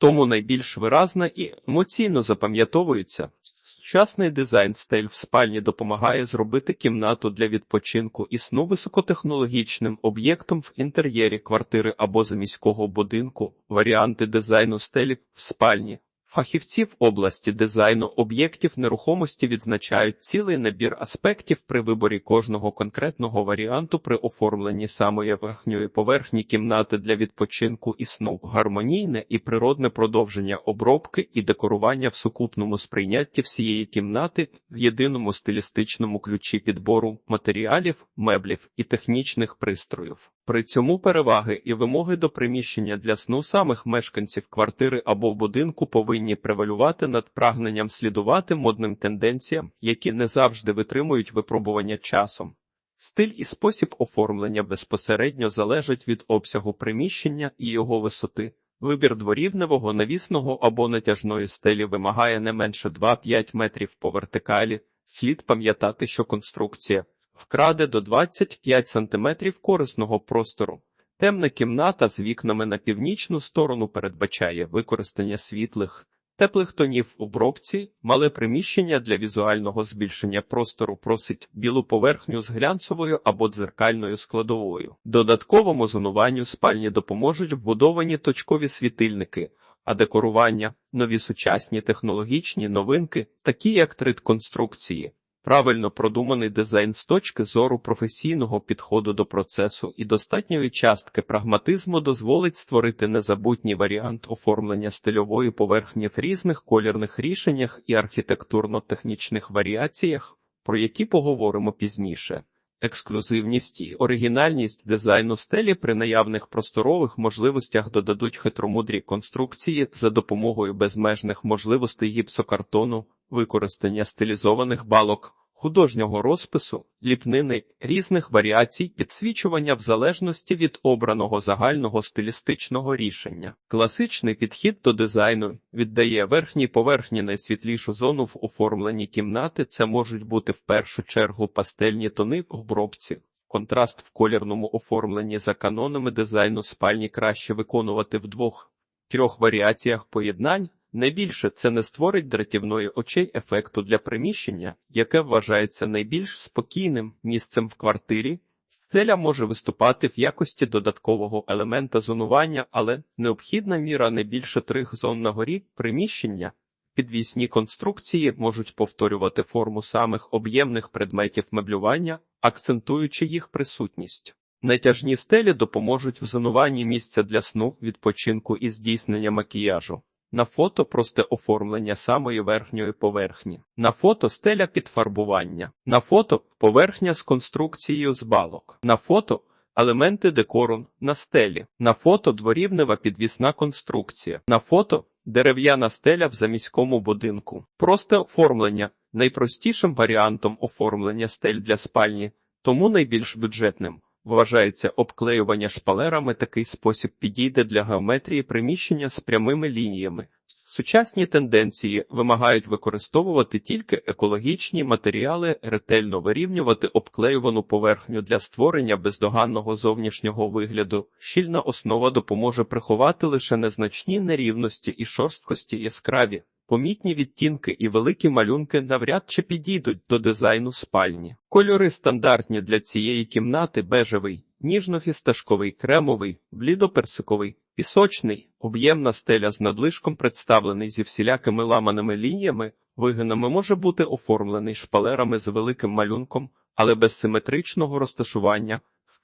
тому найбільш виразна і емоційно запам'ятовується. Сучасний дизайн стиль в спальні допомагає зробити кімнату для відпочинку і сну високотехнологічним об'єктом в інтер'єрі квартири або заміського будинку. Варіанти дизайну стелі в спальні. Фахівці в області дизайну об'єктів нерухомості відзначають цілий набір аспектів при виборі кожного конкретного варіанту при оформленні самої верхньої поверхні кімнати для відпочинку і сну, гармонійне і природне продовження обробки і декорування в сукупному сприйнятті всієї кімнати в єдиному стилістичному ключі підбору матеріалів, меблів і технічних пристроїв. При цьому переваги і вимоги до приміщення для сну самих мешканців квартири або будинку повинні превалювати над прагненням слідувати модним тенденціям, які не завжди витримують випробування часом. Стиль і спосіб оформлення безпосередньо залежать від обсягу приміщення і його висоти. Вибір дворівневого, навісного або натяжної стелі вимагає не менше 2-5 метрів по вертикалі. Слід пам'ятати, що конструкція вкраде до 25 сантиметрів корисного простору. Темна кімната з вікнами на північну сторону передбачає використання світлих, теплих тонів у бробці, мале приміщення для візуального збільшення простору просить білу поверхню з глянцевою або дзеркальною складовою. Додатковому зонуванню спальні допоможуть вбудовані точкові світильники, а декорування нові сучасні технологічні новинки, такі як трит конструкції. Правильно продуманий дизайн з точки зору професійного підходу до процесу і достатньої частки прагматизму дозволить створити незабутній варіант оформлення стильової поверхні в різних колірних рішеннях і архітектурно-технічних варіаціях, про які поговоримо пізніше. Ексклюзивність і оригінальність дизайну стелі при наявних просторових можливостях додадуть хитромудрі конструкції за допомогою безмежних можливостей гіпсокартону, використання стилізованих балок, художнього розпису, ліпнини, різних варіацій, підсвічування в залежності від обраного загального стилістичного рішення. Класичний підхід до дизайну віддає верхній поверхні найсвітлішу зону в оформленні кімнати. Це можуть бути в першу чергу пастельні тони в обробці. Контраст в колірному оформленні за канонами дизайну спальні краще виконувати в двох трьох варіаціях поєднань. Найбільше це не створить дратівної очей ефекту для приміщення, яке вважається найбільш спокійним місцем в квартирі. Стеля може виступати в якості додаткового елемента зонування, але необхідна міра не більше трьох зон на горі приміщення. Підвісні конструкції можуть повторювати форму самих об'ємних предметів меблювання, акцентуючи їх присутність. Натяжні стелі допоможуть в зонуванні місця для сну, відпочинку і здійснення макіяжу. На фото просте оформлення самої верхньої поверхні. На фото стеля підфарбування. На фото поверхня з конструкцією з балок. На фото елементи декору на стелі. На фото дворівнева підвісна конструкція. На фото дерев'яна стеля в заміському будинку. Просте оформлення найпростішим варіантом оформлення стель для спальні, тому найбільш бюджетним. Вважається обклеювання шпалерами такий спосіб підійде для геометрії приміщення з прямими лініями. Сучасні тенденції вимагають використовувати тільки екологічні матеріали, ретельно вирівнювати обклеювану поверхню для створення бездоганного зовнішнього вигляду. Щільна основа допоможе приховати лише незначні нерівності і шорсткості яскраві. Помітні відтінки і великі малюнки навряд чи підійдуть до дизайну спальні. Кольори стандартні для цієї кімнати бежевий, ніжно-фісташковий, кремовий, блідоперсиковий, пісочний, об'ємна стеля з надлишком представлений зі всілякими ламаними лініями, вигинами може бути оформлений шпалерами з великим малюнком, але без симетричного розташування.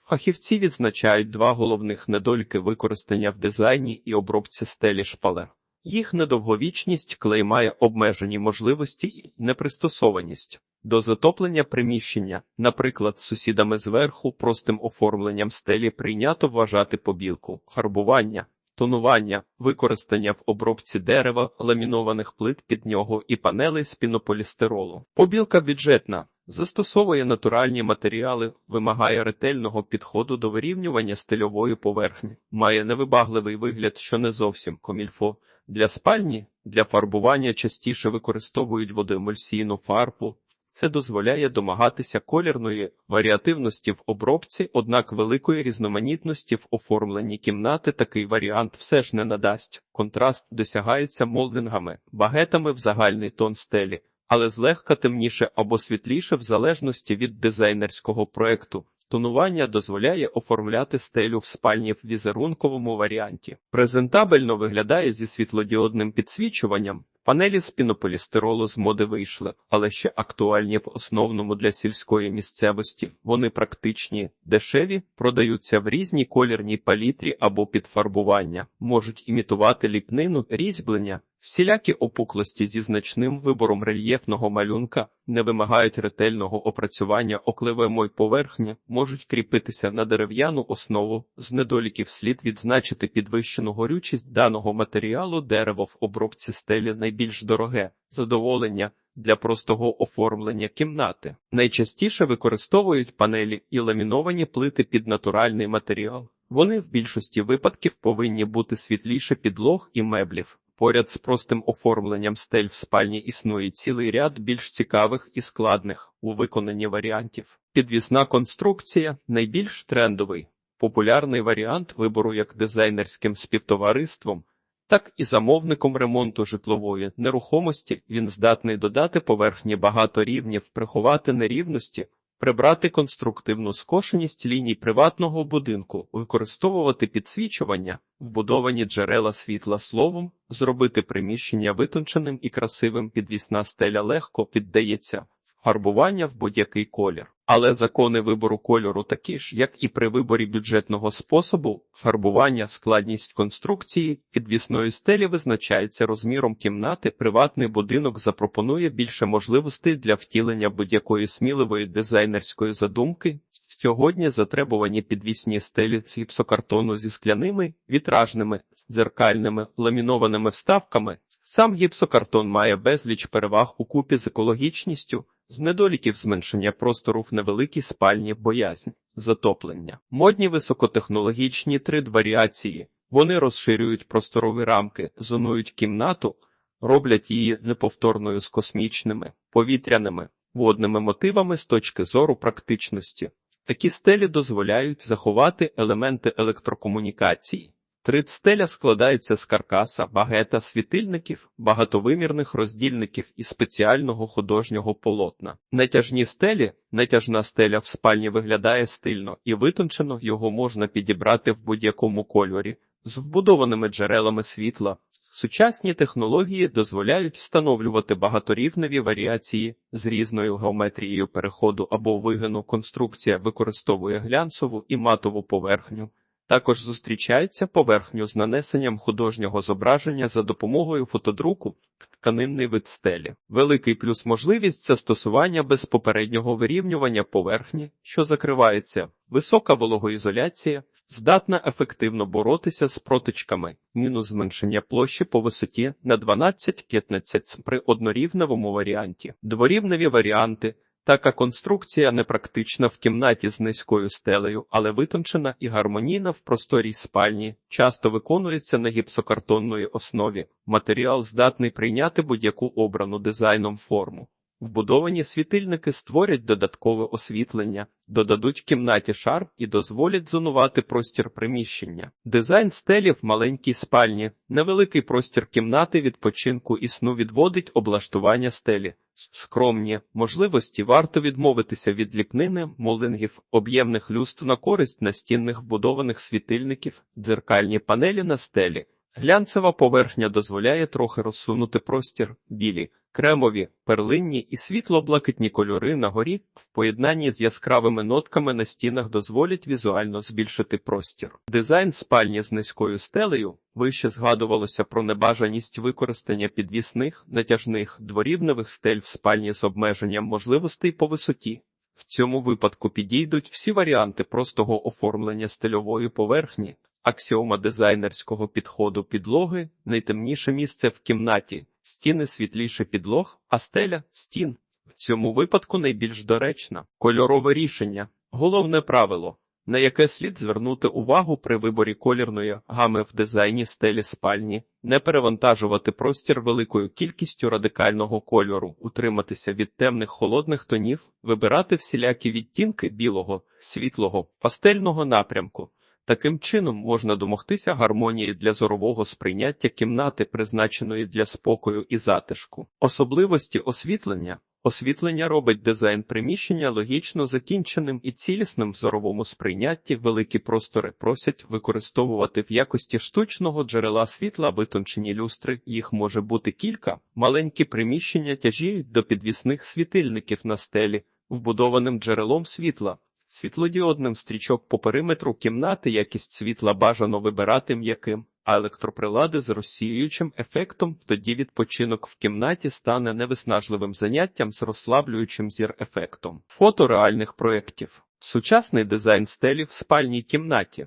Фахівці відзначають два головних недоліки використання в дизайні і обробці стелі шпалер. Їх недовговічність клей має обмежені можливості і непристосованість до затоплення приміщення, наприклад, сусідами зверху простим оформленням стелі прийнято вважати побілку, фарбування, тонування, використання в обробці дерева, ламінованих плит під нього і панелей з пінополістиролу. Побілка бюджетна. Застосовує натуральні матеріали, вимагає ретельного підходу до вирівнювання стильової поверхні, має невибагливий вигляд, що не зовсім комільфо. Для спальні для фарбування частіше використовують водоемульсійну фарбу. Це дозволяє домагатися колірної варіативності в обробці, однак великої різноманітності в оформленні кімнати такий варіант все ж не надасть. Контраст досягається молдингами, багетами в загальний тон стелі, але злегка темніше або світліше в залежності від дизайнерського проекту. Тонування дозволяє оформляти стелю в спальні в візерунковому варіанті. Презентабельно виглядає зі світлодіодним підсвічуванням. Панелі з пінополістиролу з моди вийшли, але ще актуальні в основному для сільської місцевості. Вони практичні, дешеві, продаються в різній колірній палітрі або під фарбування, можуть імітувати ліпнину, різьблення. Всілякі опуклості зі значним вибором рельєфного малюнка не вимагають ретельного опрацювання окливемої поверхні, можуть кріпитися на дерев'яну основу. З недоліків слід відзначити підвищену горючість даного матеріалу дерево в обробці стелі найбільш дороге задоволення для простого оформлення кімнати. Найчастіше використовують панелі і ламіновані плити під натуральний матеріал. Вони в більшості випадків повинні бути світліше підлог і меблів. Поряд з простим оформленням стель в спальні існує цілий ряд більш цікавих і складних у виконанні варіантів. Підвісна конструкція найбільш трендовий, популярний варіант вибору як дизайнерським співтовариством, так і замовником ремонту житлової нерухомості він здатний додати поверхні багато рівнів, приховати нерівності, прибрати конструктивну скошеність ліній приватного будинку, використовувати підсвічування, вбудовані джерела світла словом, зробити приміщення витонченим і красивим підвісна стеля легко піддається фарбування в будь-який колір. Але закони вибору кольору такі ж, як і при виборі бюджетного способу, фарбування, складність конструкції підвісної стелі визначається розміром кімнати. Приватний будинок запропонує більше можливостей для втілення будь-якої сміливої дизайнерської задумки. Сьогодні затребувані підвісні стелі з гіпсокартону зі скляними, вітражними, дзеркальними, ламінованими вставками. Сам гіпсокартон має безліч переваг у купі з екологічністю, з недоліків зменшення простору в невеликій спальні боязнь, затоплення. Модні високотехнологічні 3D-варіації. Вони розширюють просторові рамки, зонують кімнату, роблять її неповторною з космічними, повітряними, водними мотивами з точки зору практичності. Такі стелі дозволяють заховати елементи електрокомунікації. Тридстеля складається з каркаса, багета, світильників, багатовимірних роздільників і спеціального художнього полотна. Натяжні стелі, натяжна стеля в спальні виглядає стильно і витончено його можна підібрати в будь-якому кольорі з вбудованими джерелами світла. Сучасні технології дозволяють встановлювати багаторівневі варіації з різною геометрією переходу або вигину. Конструкція використовує глянцеву і матову поверхню. Також зустрічається поверхню з нанесенням художнього зображення за допомогою фотодруку, тканинний вид стелі. Великий плюс можливість застосування без попереднього вирівнювання поверхні, що закривається, висока вологоізоляція, здатна ефективно боротися з протичками, мінус зменшення площі по висоті на 12-15 при однорівневому варіанті, дворівневі варіанти. Така конструкція непрактична в кімнаті з низькою стелею, але витончена і гармонійна в просторій спальні, часто виконується на гіпсокартонної основі. Матеріал здатний прийняти будь-яку обрану дизайном форму. Вбудовані світильники створять додаткове освітлення, додадуть кімнаті шарм і дозволять зонувати простір приміщення. Дизайн стелі в маленькій спальні, невеликий простір кімнати відпочинку і сну відводить облаштування стелі. Скромні можливості варто відмовитися від ліпнини, молдингів, об'ємних люстр на користь настінних вбудованих світильників, дзеркальні панелі на стелі. Глянцева поверхня дозволяє трохи розсунути простір, білі, кремові, перлинні і світло-блакитні кольори на горі в поєднанні з яскравими нотками на стінах дозволять візуально збільшити простір. Дизайн спальні з низькою стелею вище згадувалося про небажаність використання підвісних, натяжних, дворівневих стель в спальні з обмеженням можливостей по висоті. В цьому випадку підійдуть всі варіанти простого оформлення стильової поверхні, аксіома дизайнерського підходу підлоги, найтемніше місце в кімнаті, стіни світліше підлог, а стеля стін. В цьому випадку найбільш доречна. Кольорове рішення. Головне правило. на яке слід звернути увагу при виборі колірної гами в дизайні стелі спальні, не перевантажувати простір великою кількістю радикального кольору, утриматися від темних холодних тонів, вибирати всілякі відтінки білого, світлого, пастельного напрямку. Таким чином можна домогтися гармонії для зорового сприйняття кімнати, призначеної для спокою і затишку. Особливості освітлення. Освітлення робить дизайн приміщення логічно закінченим і цілісним в зоровому сприйнятті. Великі простори просять використовувати в якості штучного джерела світла витончені люстри. Їх може бути кілька. Маленькі приміщення тяжіють до підвісних світильників на стелі, вбудованим джерелом світла. Світлодіодним стрічок по периметру кімнати якість світла бажано вибирати м'яким, а електроприлади з розсіюючим ефектом, тоді відпочинок в кімнаті стане невиснажливим заняттям з розслаблюючим зір ефектом. Фото реальних проєктів. Сучасний дизайн стелі в спальній кімнаті.